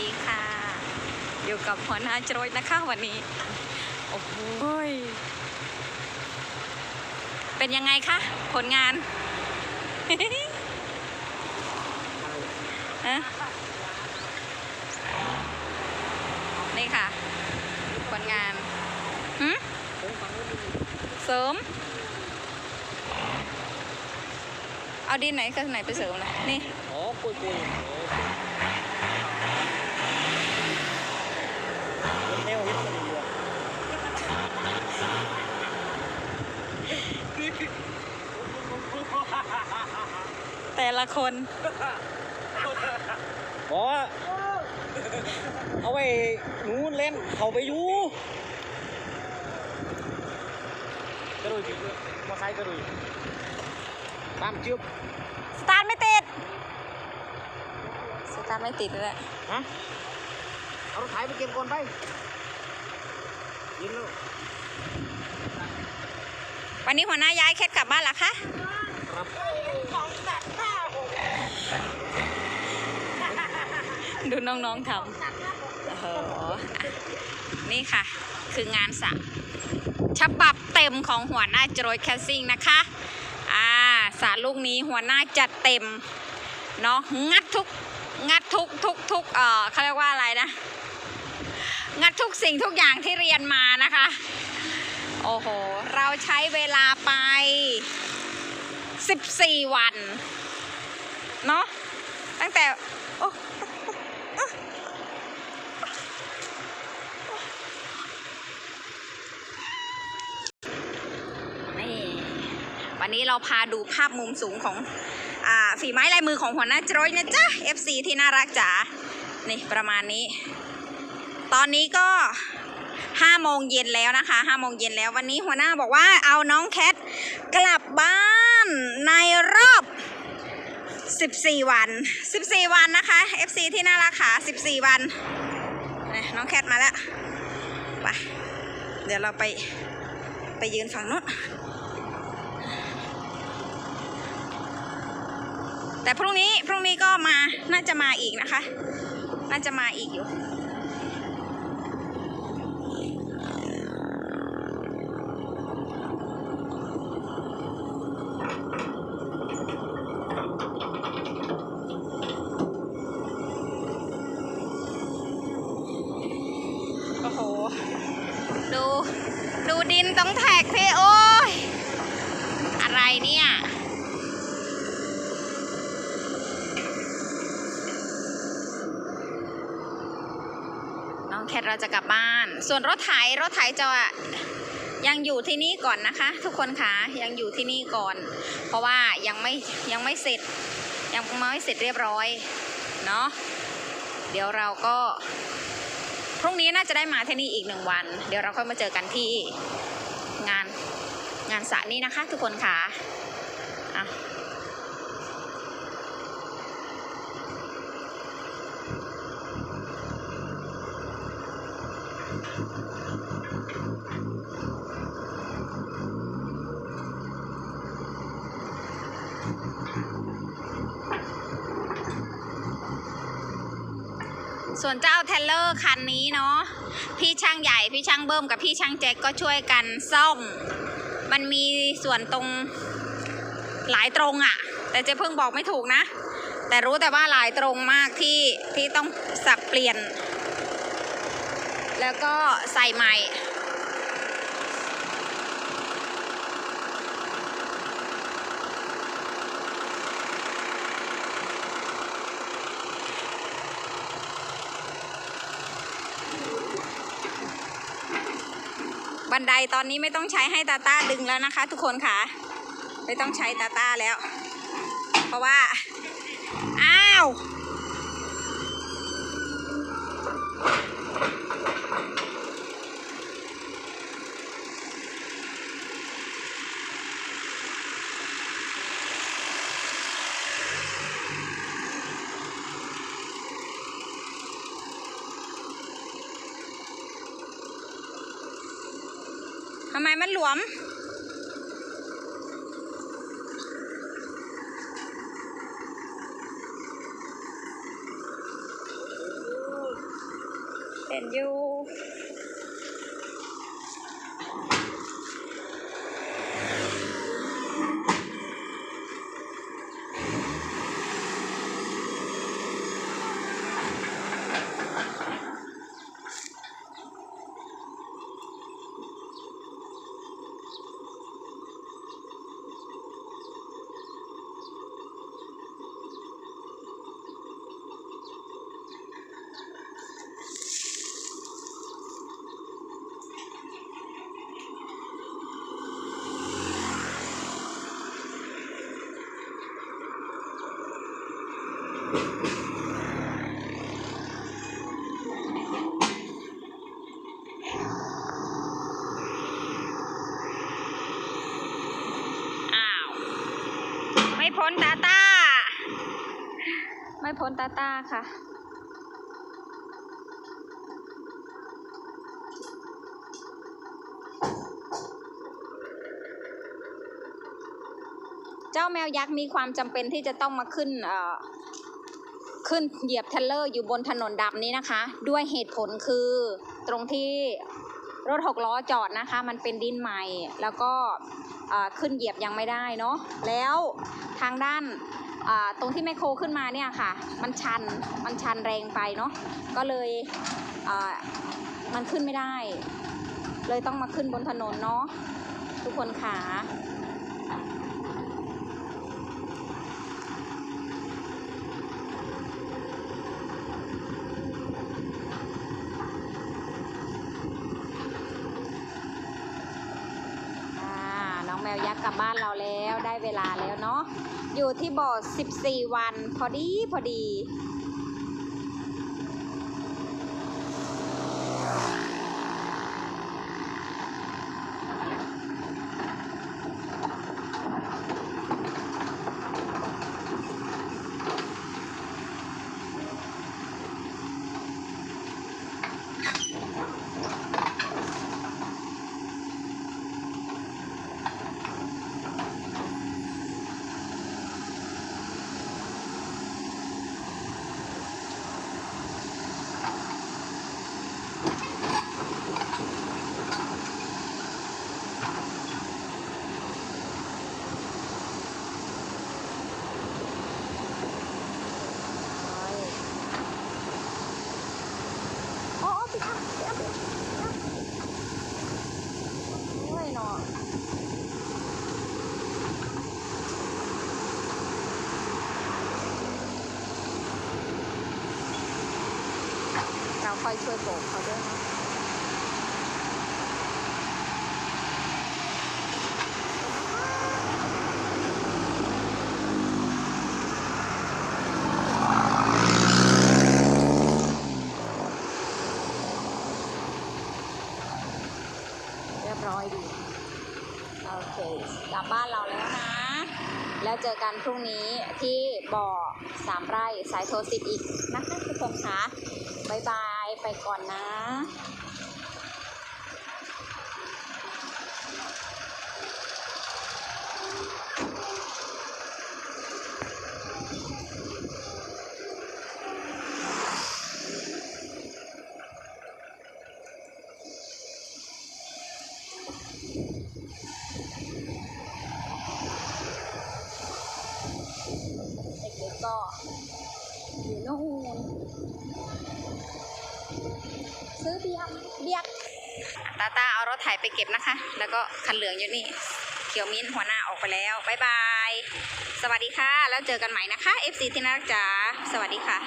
ดีค่ะ อยู่กับหัวหน้าโจรยนะคะวันนี้ โอ้โหยเป็นยังไงคะ ผลงานฮะนี่ค่ะ ผลงานหืมเสริม เอาดินไหนกับไหนไปเสริมนะนี่ อ๋อปุยปุยแนวฮิตพอดีว่ะ แต่ ละคน บอเอาไว้หนูเล่นเขาไปอยู่กระโดดจริงด้วยมาใช้กระโดดตามจืบสตาร์ทไม่ติด สตาร์ทไม่ติดเลยฮะ เอารถไถไปเก็บก่อนไปยินแล้ววันนี้หัวหน้าย้ายเคสกลับบ้านเหรอคะ ครับ ดูน้องๆทำโอ้โหนี่ค่ะ คืองานสระฉบับเต็มของหัวหน้าโจรยแคสซิ่งนะคะอ่าสระลูกนี้หัวหน้าจัดเต็มเนาะงัดทุกงัดทุกทุกทุกเอ่อเขาเรียกว่าอะไรนะ งัดทุกสิ่งทุกอย่างที่เรียนมานะคะ โอ้โห เราใช้เวลาไป 14 วัน เนาะตั้งแต่ โอ้นี่ วันนี้เราพาดูภาพมุมสูงของอฝีไม้ลายมือของหัวหน้าโจรยนะจ๊ะ FC ที่น่ารักจ๋า นี่ประมาณนี้ ตอนนี้ก็ห้าโมงเย็นแล้วนะคะห้าโมงเย็นแล้ววันนี้หัวหน้าบอกว่าเอาน้องแคทกลับบ้านในรอบ 14 วัน 14 วันนะคะ FC ที่น่ารักค่ะ14 วันนน้องแคทมาแล้วไปเดี๋ยวเราไปไปยืนฝั่งนู้น แต่พรุ่งนี้พรุ่งนี้ก็มาน่าจะมาอีกนะคะ น่าจะมาอีกอยู่ โอ้โห ดู ดูดินต้องแท็กพี่โอ้ย อะไรเนี่ย น้องแคท เราจะกลับบ้าน ส่วนรถไถรถไถจะยังอยู่ที่นี่ก่อนนะคะ ทุกคนคะยังอยู่ที่นี่ก่อน เพราะว่ายังไม่ยังไม่เสร็จ ยังไม่เสร็จเรียบร้อยเนาะเดี๋ยวเราก็พรุ่งนี้น่าจะได้มาที่นี่อีกหนึ่งวัน เดี๋ยวเราค่อยมาเจอกันที่งานงานสระนี้นะคะ ทุกคนคะ่ะ ส่วนเจ้าเทเลอร์คันนี้เนาะพี่ช่างใหญ่พี่ช่างเบิ้มกับพี่ช่างแจ็คก็ช่วยกันซ่อม มันมีส่วนตรงหลายตรงอะ่ะ แต่เจ๊เพิ่งบอกไม่ถูกนะ แต่รู้แต่ว่าหลายตรงมากที่ที่ต้องสับเปลี่ยน แล้วก็ใส่ใหม่ บันไดตอนนี้ไม่ต้องใช้ให้ตาต้าดึงแล้วนะคะ ทุกคนค่ะ ไม่ต้องใช้ตาต้าแล้ว เพราะว่า อ้าวำไมมันหลวม เห็นอยู่ ไม่พ้นตาตาค่ะ เจ้าแมวยักษ์มีความจำเป็นที่จะต้องมาขึ้นเอ่อขึ้นเหยียบเทรเลอร์อยู่บนถนนดำนี้นะคะ ด้วยเหตุผลคือตรงที่รถหกล้อจอดนะคะ มันเป็นดินใหม่ แล้วก็เอ่อขึ้นเหยียบยังไม่ได้เนาะแล้วทางด้าน ตรงที่แมคโครขึ้นมาเนี่ยค่ะ มันชันมันชันแรงไปเนาะก็เลยมันขึ้นไม่ได้ เลยต้องมาขึ้นบนถนนเนาะทุกคนขา อยักกลับบ้านเราแล้วได้เวลาแล้วเนาะอยู่ที่บ่อ 14 วัน พอดีพอดี โอ้ปิดอะปิดอะปิดอะโอ้ยเนาะเรา ค่อยช่วยโบกเขาด้วยนะเรียบร้อยดี โอเค กลับบ้านเราแล้วนะ แล้วเจอกันพรุ่งนี้ที่บ่อสามไร่สายโทรสิบอีกนะคะทุกคนคะบ๊ายบาย ไปก่อนนะเด็กๆก็อยู่นู่ ซื้อเบียร์เบียร์ตาตาเอารถไถไปเก็บนะคะ แล้วก็คันเหลืองอยู่นี่ เขียวมิ้นหัวหน้าออกไปแล้วบายบาย สวัสดีค่ะ แล้วเจอกันใหม่นะคะ FC ที่น่ารักจ๋าสวัสดีค่ะ